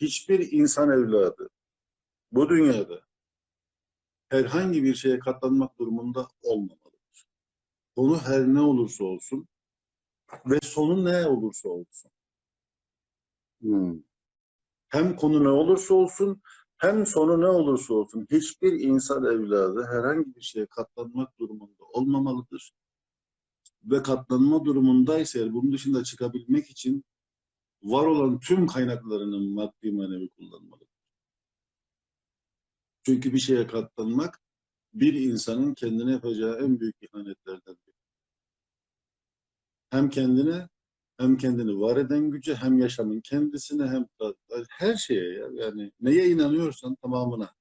hiçbir insan evladı bu dünyada herhangi bir şeye katlanmak durumunda olmamalıdır. Konu her ne olursa olsun ve sonu ne olursa olsun. Hmm. Hem konu ne olursa olsun hem sonu ne olursa olsun hiçbir insan evladı herhangi bir şeye katlanmak durumunda olmamalıdır. Ve katlanma durumundaysa bunun dışında çıkabilmek için var olan tüm kaynaklarının maddi manevi kullanmalıdır. Çünkü bir şeye katlanmak bir insanın kendine yapacağı en büyük ihanetlerden biri. Hem kendine hem kendini var eden güce hem yaşamın kendisine hem her şeye ya yani neye inanıyorsan tamamına.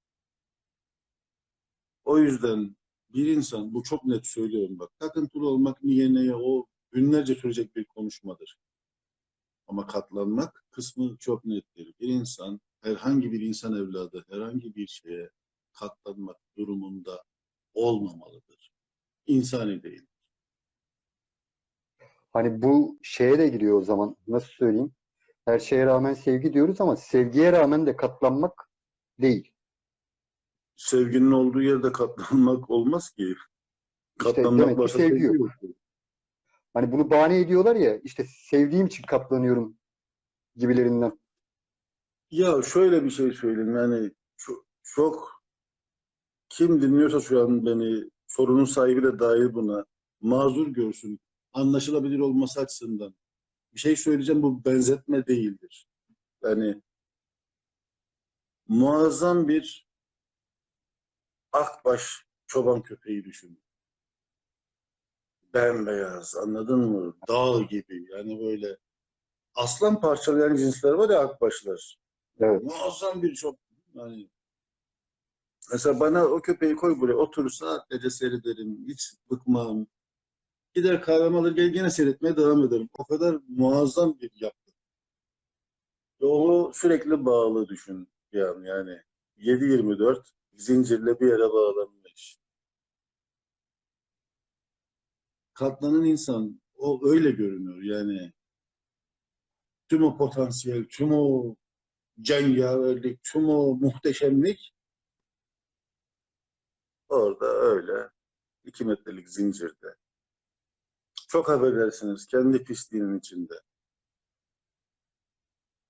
O yüzden bir insan bu çok net söylüyorum bak takıntılı olmak niye neye o günlerce sürecek bir konuşmadır. Ama katlanmak kısmı çok nettir. Bir insan herhangi bir insan evladı herhangi bir şeye katlanmak durumunda olmamalıdır. İnsani değil. Hani bu şeye de giriyor o zaman. Nasıl söyleyeyim? Her şeye rağmen sevgi diyoruz ama sevgiye rağmen de katlanmak değil. Sevginin olduğu yerde katlanmak olmaz ki. Katlanmak demek ki varsa sevgi sevgi yok. yok. Hani bunu bahane ediyorlar ya işte sevdiğim için katlanıyorum gibilerinden. Ya şöyle bir şey söyleyeyim yani çok, çok kim dinliyorsa şu an beni sorunun sahibi de dahil buna mazur görsün. Anlaşılabilir olması açısından. Bir şey söyleyeceğim bu benzetme değildir. Yani muazzam bir akbaş çoban köpeği düşün. Bembeyaz anladın mı? Dağ gibi yani böyle aslan parçalayan cinsler var ya akbaşlar. Evet. Muazzam bir çok yani mesela bana o köpeği koy buraya oturur saatlerce seyrederim hiç bıkmam. Gider kahvemi alır gel gene seyretmeye devam ederim. O kadar muazzam bir yapı. Ve onu sürekli bağlı düşün yani yani 7-24 zincirle bir yere bağlanmış. Katlanan insan o öyle görünüyor yani tüm o potansiyel, tüm o cengaverlik, tüm o muhteşemlik orada öyle iki metrelik zincirde. Çok affedersiniz kendi pisliğinin içinde.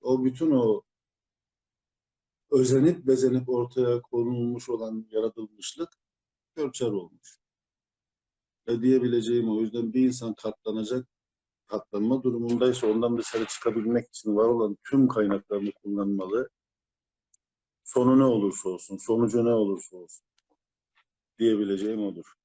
O bütün o özenip bezenip ortaya konulmuş olan yaratılmışlık körçer olmuş. Ve diyebileceğim o yüzden bir insan katlanacak katlanma durumundaysa ondan dışarı çıkabilmek için var olan tüm kaynaklarını kullanmalı. Sonu ne olursa olsun, sonucu ne olursa olsun diyebileceğim odur.